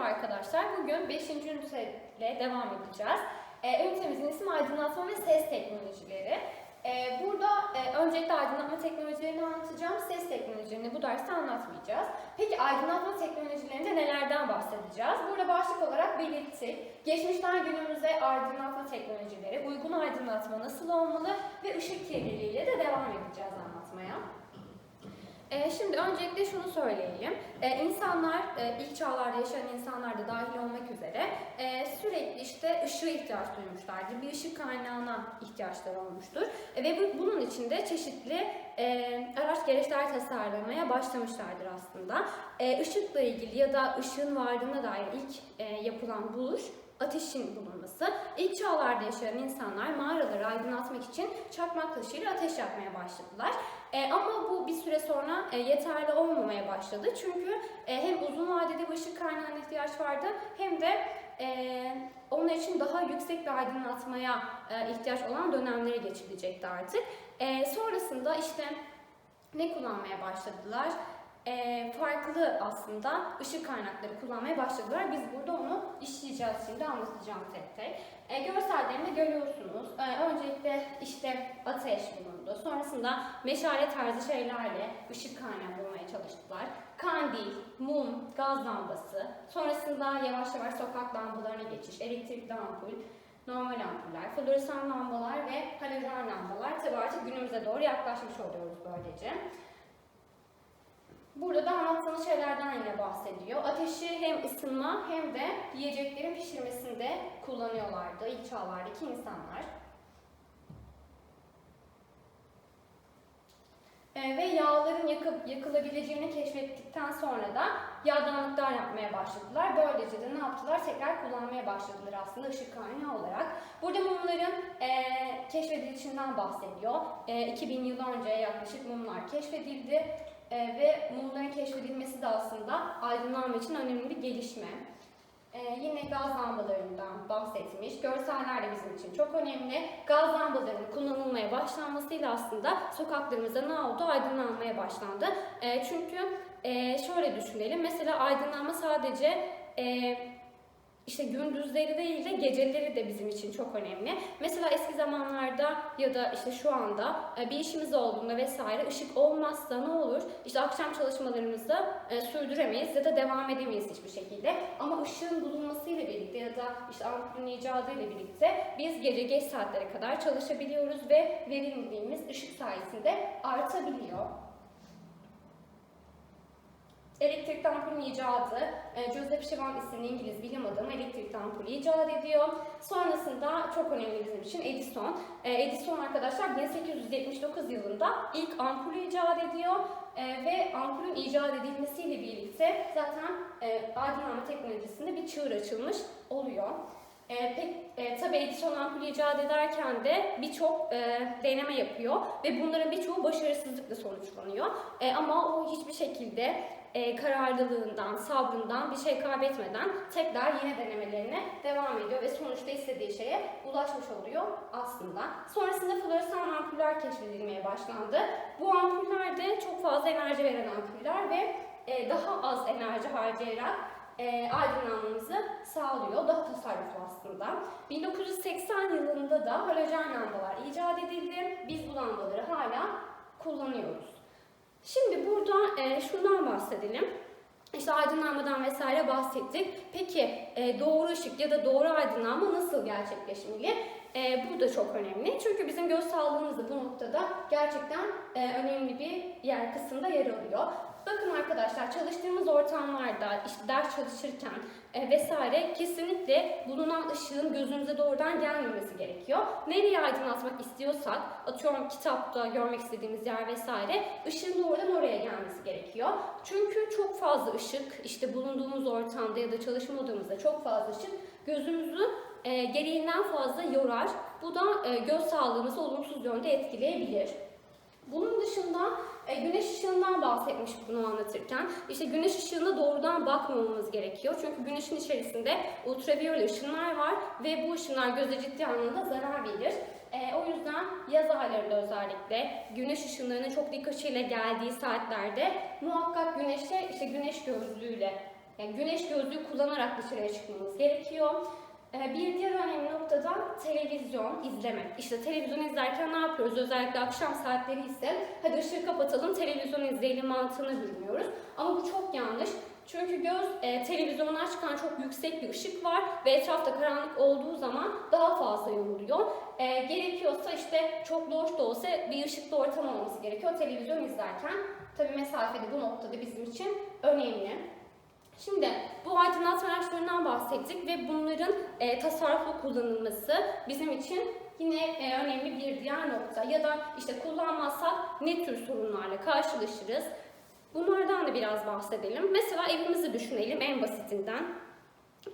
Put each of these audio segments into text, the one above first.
Merhaba arkadaşlar. Bugün 5. üniteyle devam edeceğiz. Ee, ünitemizin ismi aydınlatma ve ses teknolojileri. Ee, burada e, öncelikle aydınlatma teknolojilerini anlatacağım. Ses teknolojilerini bu derste anlatmayacağız. Peki aydınlatma teknolojilerinde nelerden bahsedeceğiz? Burada başlık olarak belirttik. Geçmişten günümüze aydınlatma teknolojileri, uygun aydınlatma nasıl olmalı ve ışık kirliliğiyle de devam edeceğiz anlatmaya. Ee, şimdi öncelikle şunu söyleyelim. Ee, insanlar, e, ilk çağlarda yaşayan insanlar da dahil olmak üzere e, sürekli işte ışığa ihtiyaç duymuşlardır. Bir ışık kaynağına ihtiyaçları olmuştur. E, ve bu, bunun için de çeşitli e, araç gereçler tasarlamaya başlamışlardır aslında. E, ışıkla ilgili ya da ışığın varlığına dair ilk e, yapılan buluş ateşin bulunması. İlk çağlarda yaşayan insanlar mağaraları aydınlatmak için çakmak taşıyla ateş yakmaya başladılar. E, ama bu bir süre sonra e, yeterli olmamaya başladı. Çünkü e, hem uzun vadede bu ışık kaynağına ihtiyaç vardı hem de e, onun için daha yüksek bir aydınlatmaya e, ihtiyaç olan dönemlere geçilecekti artık. E, sonrasında işte ne kullanmaya başladılar? E, farklı aslında ışık kaynakları kullanmaya başladılar. Biz burada onu işleyeceğiz şimdi anlatacağım tek tek. E, görsellerini görüyorsunuz. E, öncelikle işte ateş bulundu. Sonrasında meşale tarzı şeylerle ışık kaynağı bulmaya çalıştılar. Kandil, mum, gaz lambası. Sonrasında yavaş yavaş sokak lambalarına geçiş, elektrikli ampul, normal ampuller, floresan lambalar ve halojen lambalar. Tabii artık günümüze doğru yaklaşmış oluyoruz böylece. Burada da anlattığımız şeylerden yine bahsediyor. Ateşi hem ısınma hem de yiyeceklerin pişirmesinde kullanıyorlardı ilk çağlardaki insanlar. Ee, ve yağların yakıp yakılabileceğini keşfettikten sonra da yağdanlıklar yapmaya başladılar. Böylece de ne yaptılar? Tekrar kullanmaya başladılar aslında ışık kaynağı olarak. Burada mumların e, keşfedilişinden bahsediyor. E, 2000 yıl önce yaklaşık mumlar keşfedildi. E, ve mumların keşfedilmesi de aslında aydınlanma için önemli bir gelişme. E, yine gaz lambalarından bahsetmiş. Görseller de bizim için çok önemli. Gaz lambalarının kullanılmaya başlanmasıyla aslında sokaklarımızda ne oldu? Aydınlanmaya başlandı. E, çünkü e, şöyle düşünelim. Mesela aydınlanma sadece e, işte gündüzleri değil de geceleri de bizim için çok önemli. Mesela eski zamanlarda ya da işte şu anda e, bir işimiz olduğunda vesaire ışık olmazsa ne olur? İşte akşam çalışmalarımızı e, sürdüremeyiz ya da devam edemeyiz hiçbir şekilde. Ama ışığın bulunmasıyla birlikte ya da işte ampulün icadı ile birlikte biz gece geç saatlere kadar çalışabiliyoruz ve verimliliğimiz ışık sayesinde artabiliyor. Elektrikli ampulün icadı, e, Joseph Schwann isimli İngiliz bilim adamı elektrikli ampulü icat ediyor. Sonrasında çok önemli bizim için Edison. E, Edison arkadaşlar 1879 yılında ilk ampulü icat ediyor e, ve ampulün icat edilmesiyle birlikte zaten aydınlanma teknolojisinde bir çığır açılmış oluyor. E, pek, e, tabii Edison ampulü icat ederken de birçok e, deneme yapıyor ve bunların birçoğu başarısızlıkla sonuçlanıyor. E, ama o hiçbir şekilde e, kararlılığından, sabrından bir şey kaybetmeden tekrar yine denemelerine devam ediyor ve sonuçta istediği şeye ulaşmış oluyor aslında. Sonrasında floresan ampuller keşfedilmeye başlandı. Bu ampuller de çok fazla enerji veren ampuller ve e, daha az enerji harcayarak e, aydınlanmamızı sağlıyor. Daha tasarruflu aslında. 1980 yılında da halojen lambalar icat edildi. Biz bu lambaları hala burada e, şundan bahsedelim. İşte aydınlanmadan vesaire bahsettik. Peki e, doğru ışık ya da doğru aydınlanma nasıl gerçekleşmeli? E, bu da çok önemli. Çünkü bizim göz sağlığımız da bu noktada gerçekten e, önemli bir yer kısımda yer alıyor. Bakın arkadaşlar çalıştığımız ortamlarda işte ders çalışırken e, vesaire kesinlikle bulunan ışığın gözümüze doğrudan gelmemesi gerekiyor. Nereye aydınlatmak istiyorsak atıyorum kitapta görmek istediğimiz yer vesaire ışığın doğrudan oraya gelmesi gerekiyor. Çünkü çok fazla ışık işte bulunduğumuz ortamda ya da çalışma odamızda çok fazla ışık gözümüzü e, gereğinden fazla yorar. Bu da e, göz sağlığımızı olumsuz yönde etkileyebilir. Bunun dışında e, güneş ışığından bahsetmiş bunu anlatırken. İşte güneş ışığına doğrudan bakmamamız gerekiyor. Çünkü güneşin içerisinde ultraviyole ışınlar var ve bu ışınlar göze ciddi anlamda zarar verir. E, o yüzden yaz aylarında özellikle güneş ışınlarının çok dik geldiği saatlerde muhakkak güneşe işte güneş gözlüğüyle yani güneş gözlüğü kullanarak dışarıya çıkmamız gerekiyor. Ee, Bir diğer önemli nokta da televizyon izlemek. İşte televizyon izlerken ne yapıyoruz? Özellikle akşam saatleri ise hadi ışığı kapatalım, televizyon izleyelim mantığını bürünüyoruz. Ama bu çok yanlış. Çünkü göz e, televizyondan çıkan çok yüksek bir ışık var ve etrafta karanlık olduğu zaman daha fazla yoruluyor. E, gerekiyorsa işte çok loş da olsa bir ışıklı ortam olması gerekiyor televizyon izlerken. Tabii mesafede bu noktada bizim için önemli. Şimdi bu aydınlatma araçlarından bahsettik ve bunların e, tasarruflu kullanılması bizim için yine e, önemli bir diğer nokta. Ya da işte kullanmazsak ne tür sorunlarla karşılaşırız? Bunlardan da biraz bahsedelim. Mesela evimizi düşünelim en basitinden.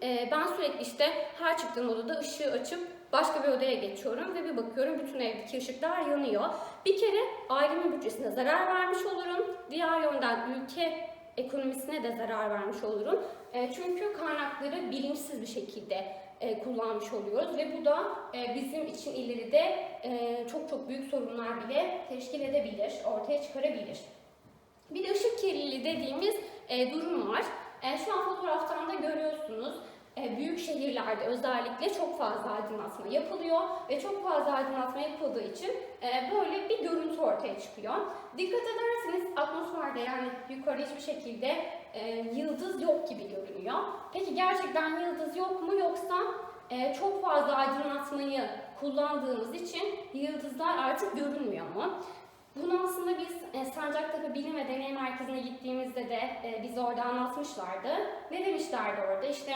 E, ben sürekli işte her çıktığım odada ışığı açıp başka bir odaya geçiyorum ve bir bakıyorum bütün evdeki ışıklar yanıyor. Bir kere ailemin bütçesine zarar vermiş olurum. Diğer yönden ülke ekonomisine de zarar vermiş olurum. E, çünkü kaynakları bilinçsiz bir şekilde e, kullanmış oluyoruz ve bu da e, bizim için ileride e, çok çok büyük sorunlar bile teşkil edebilir, ortaya çıkarabilir. Bir de ışık kirliliği dediğimiz e, durum var. E, şu an fotoğraftan da görüyorsunuz. E, büyük şehirlerde özellikle çok fazla aydınlatma yapılıyor ve çok fazla aydınlatma yapıldığı için e, böyle bir görüntü ortaya çıkıyor. Dikkat ederseniz atmosferde yani yukarı hiçbir şekilde e, yıldız yok gibi görünüyor. Peki gerçekten yıldız yok mu yoksa çok fazla aydınlatmayı kullandığımız için yıldızlar artık görünmüyor mu? Bunu aslında biz Sancaktepe Bilim ve Deney Merkezi'ne gittiğimizde de bize orada anlatmışlardı. Ne demişlerdi orada? İşte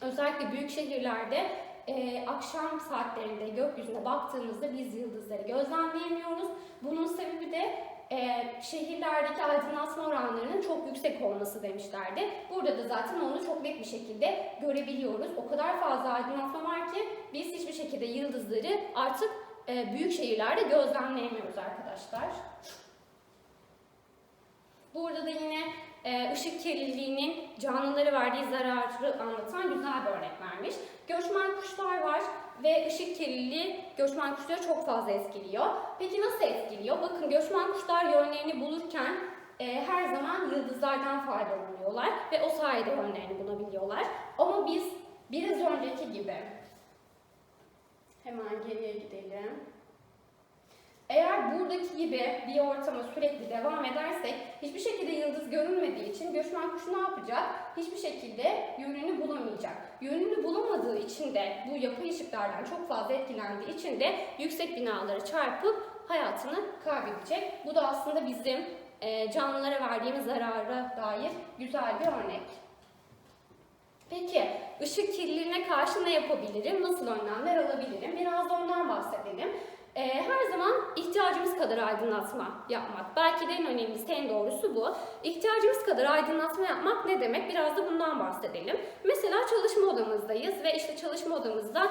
özellikle büyük şehirlerde e, akşam saatlerinde gökyüzüne baktığımızda biz yıldızları gözlemleyemiyoruz. Bunun sebebi de e, şehirlerdeki aydınlatma oranlarının çok yüksek olması demişlerdi. Burada da zaten onu çok net bir şekilde görebiliyoruz. O kadar fazla aydınlatma var ki biz hiçbir şekilde yıldızları artık e, büyük şehirlerde gözlemleyemiyoruz arkadaşlar. Burada da yine ışık kirliliğinin canlılara verdiği zararı anlatan güzel bir örnek vermiş. Göçmen kuşlar var ve ışık kirliliği göçmen kuşları çok fazla etkiliyor. Peki nasıl etkiliyor? Bakın göçmen kuşlar yönlerini bulurken e, her zaman yıldızlardan faydalanıyorlar ve o sayede yönlerini bulabiliyorlar. Ama biz biraz önceki gibi hemen geriye gidelim. Eğer buradaki gibi bir ortama sürekli devam edersek hiçbir şekilde yıldız görünmediği için göçmen kuş ne yapacak? Hiçbir şekilde yönünü bulamayacak. Yönünü bulamadığı için de bu yapay ışıklardan çok fazla etkilendiği için de yüksek binalara çarpıp hayatını kaybedecek. Bu da aslında bizim e, canlılara verdiğimiz zarara dair güzel bir örnek. Peki ışık kirliliğine karşı ne yapabilirim? Nasıl önlemler alabilirim? Biraz da ondan bahsedelim. Ee, her zaman ihtiyacımız kadar aydınlatma yapmak. Belki de en önemlisi, en doğrusu bu. İhtiyacımız kadar aydınlatma yapmak ne demek? Biraz da bundan bahsedelim. Mesela çalışma odamızdayız ve işte çalışma odamızda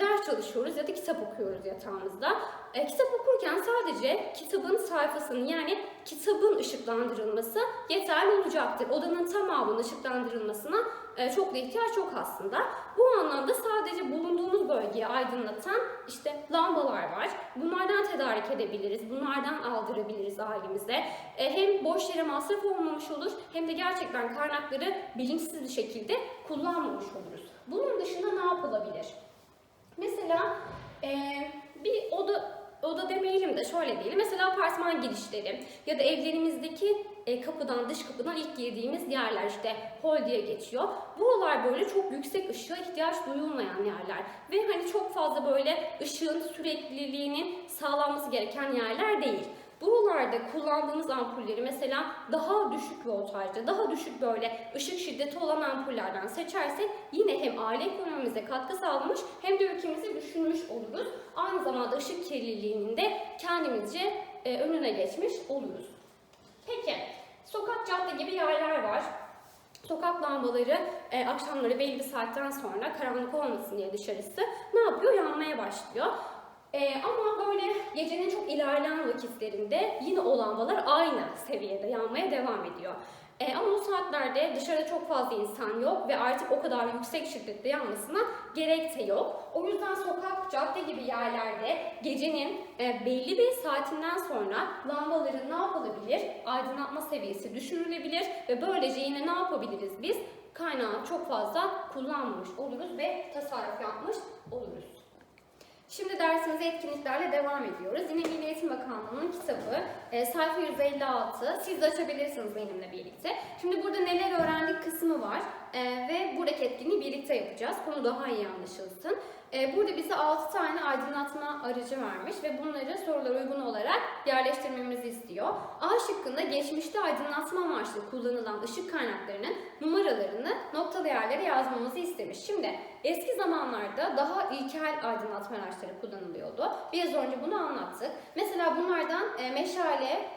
ders çalışıyoruz ya da kitap okuyoruz yatağımızda. E, kitap okurken sadece kitabın sayfasının yani kitabın ışıklandırılması yeterli olacaktır. Odanın tamamının ışıklandırılmasına e, çok da ihtiyaç yok aslında. Bu anlamda sadece bulunduğumuz bölgeyi aydınlatan işte lambalar var. Bunlardan tedarik edebiliriz, bunlardan aldırabiliriz ailemize. E, hem boş yere masraf olmamış olur hem de gerçekten kaynakları bilinçsiz bir şekilde kullanmamış oluruz. Bunun dışında ne yapılabilir? Mesela e, bir oda oda demeyelim de şöyle diyelim. Mesela apartman girişleri ya da evlerimizdeki e, kapıdan dış kapıdan ilk girdiğimiz yerler işte hol diye geçiyor. Buralar böyle çok yüksek ışığa ihtiyaç duyulmayan yerler ve hani çok fazla böyle ışığın sürekliliğinin sağlanması gereken yerler değil. Buralarda kullandığımız ampulleri mesela daha düşük voltajda, daha düşük böyle ışık şiddeti olan ampullerden seçersek yine hem aile ekonomimize katkı sağlamış hem de ülkemizi düşünmüş oluruz. Aynı zamanda ışık kirliliğinin de kendimizce e, önüne geçmiş oluruz. Peki, sokak cadde gibi yerler var. Sokak lambaları e, akşamları belli bir saatten sonra karanlık olmasın diye dışarısı ne yapıyor? Yanmaya başlıyor. Ee, ama böyle gecenin çok ilerleyen vakitlerinde yine o lambalar aynı seviyede yanmaya devam ediyor. E, ama o saatlerde dışarıda çok fazla insan yok ve artık o kadar yüksek şiddette yanmasına gerek de yok. O yüzden sokak, cadde gibi yerlerde gecenin e, belli bir saatinden sonra lambaların ne yapılabilir? Aydınlatma seviyesi düşürülebilir ve böylece yine ne yapabiliriz biz? Kaynağı çok fazla kullanmamış oluruz ve tasarruf yapmış oluruz. Şimdi dersimize etkinliklerle devam ediyoruz. Yine Milli Eğitim Bakanlığı'nın kitabı e, sayfa 156. Siz de açabilirsiniz benimle birlikte. Şimdi burada neler öğrendik kısmı var e, ve buradaki etkinliği birlikte yapacağız. Konu daha iyi anlaşılsın. E, burada bize 6 tane aydınlatma aracı vermiş ve bunları sorulara uygun olarak yerleştirmemizi istiyor. A şıkkında geçmişte aydınlatma amaçlı kullanılan ışık kaynaklarının numaralarını noktalı yerlere yazmamızı istemiş. Şimdi eski zamanlarda daha ilkel aydınlatma araçları kullanılıyordu. Biraz önce bunu anlattık. Mesela bunlardan e, meşale,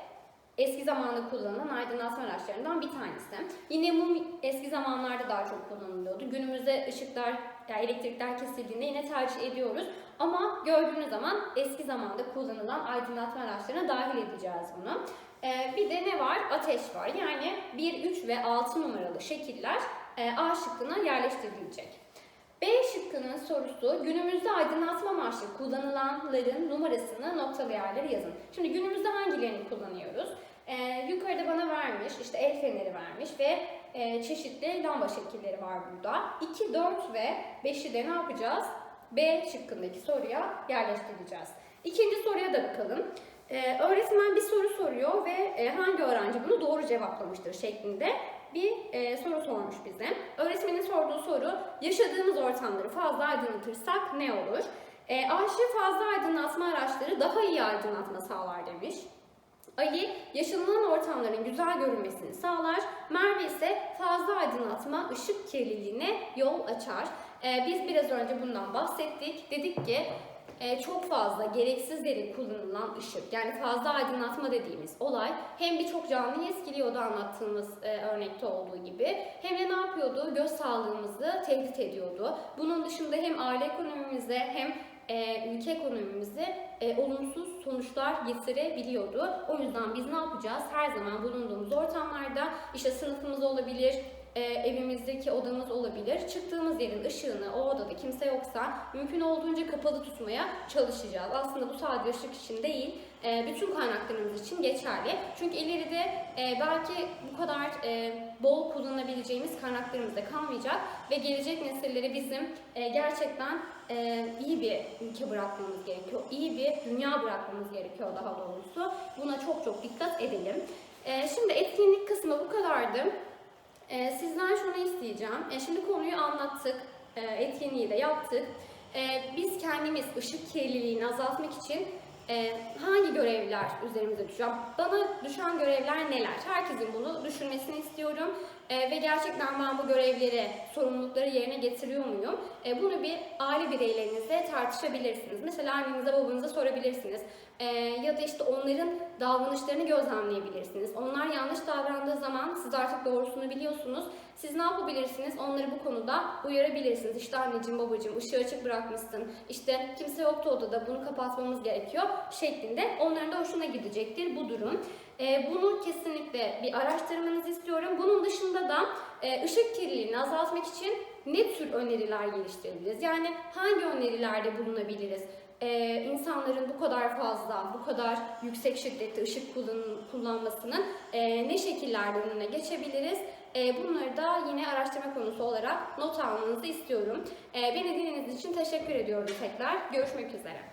eski zamanda kullanılan aydınlatma araçlarından bir tanesi. Yine mum eski zamanlarda daha çok kullanılıyordu. Günümüzde ışıklar, yani elektrikler kesildiğinde yine tercih ediyoruz. Ama gördüğünüz zaman eski zamanda kullanılan aydınlatma araçlarına dahil edeceğiz bunu. Ee, bir de ne var? Ateş var. Yani 1, 3 ve 6 numaralı şekiller e, A şıkkına yerleştirilecek. B şıkkının sorusu günümüzde aydınlatma amaçlı kullanılanların numarasını noktalı yerlere yazın. Şimdi günümüzde hangilerini kullanıyoruz? Ee, yukarıda bana vermiş, işte el feneri vermiş ve e, çeşitli lamba şekilleri var burada. 2, 4 ve 5'i de ne yapacağız? B şıkkındaki soruya yerleştireceğiz. İkinci soruya da bakalım. Ee, öğretmen bir soru soruyor ve e, hangi öğrenci bunu doğru cevaplamıştır şeklinde bir e, soru sormuş bize. Öğretmenin sorduğu soru, yaşadığımız ortamları fazla aydınlatırsak ne olur? E, Ayşe fazla aydınlatma araçları daha iyi aydınlatma sağlar demiş. Ali, yaşanılan ortamların güzel görünmesini sağlar. Merve ise fazla aydınlatma ışık kirliliğine yol açar. E, biz biraz önce bundan bahsettik. Dedik ki e, çok fazla gereksiz yere kullanılan ışık yani fazla aydınlatma dediğimiz olay hem birçok canlıyı etkiliyordu anlattığımız e, örnekte olduğu gibi hem de ne yapıyordu? Göz sağlığımızı tehdit ediyordu. Bunun dışında hem aile ekonomimize hem e, ülke ekonomimize e, olumsuz sonuçlar getirebiliyordu. O yüzden biz ne yapacağız? Her zaman bulunduğumuz ortamlarda işte sınıfımız olabilir, e, evimizdeki odamız olabilir. Çıktığımız yerin ışığını o odada kimse yoksa mümkün olduğunca kapalı tutmaya çalışacağız. Aslında bu sadece ışık için değil, e, bütün kaynaklarımız için geçerli. Çünkü ileride e, belki bu kadar e, bol kullanabileceğimiz kaynaklarımız da kalmayacak ve gelecek nesillere bizim e, gerçekten e, iyi bir ülke bırakmamız gerekiyor. iyi bir dünya bırakmamız gerekiyor daha doğrusu. Buna çok çok dikkat edelim. E, şimdi etkinlik kısmı bu kadardı. Ee, sizden şunu isteyeceğim. Ee, şimdi konuyu anlattık, ee, etkinliği de yaptık. Ee, biz kendimiz ışık kirliliğini azaltmak için e, hangi görevler üzerimize düşüyor? Bana düşen görevler neler? Herkesin bunu düşünmesini istiyorum. Ee, ve gerçekten ben bu görevleri, sorumlulukları yerine getiriyor muyum? Ee, bunu bir aile bireylerinizle tartışabilirsiniz. Mesela annenize babanıza sorabilirsiniz. Ee, ya da işte onların davranışlarını gözlemleyebilirsiniz. Onlar yanlış davrandığı zaman siz artık doğrusunu biliyorsunuz. Siz ne yapabilirsiniz? Onları bu konuda uyarabilirsiniz. İşte anneciğim babacığım ışığı açık bırakmışsın. İşte kimse yoktu odada bunu kapatmamız gerekiyor şeklinde. Onların da hoşuna gidecektir bu durum. Ee, bunu kesinlikle bir araştırmanızı istiyorum. Bunun dışında da e, ışık kirliliğini azaltmak için ne tür öneriler geliştirebiliriz? Yani hangi önerilerde bulunabiliriz? Ee, insanların bu kadar fazla, bu kadar yüksek şiddette ışık kullan kullanmasının e, ne şekillerde önüne geçebiliriz? E, bunları da yine araştırma konusu olarak not almanızı istiyorum. E, beni dinlediğiniz için teşekkür ediyorum tekrar. Görüşmek üzere.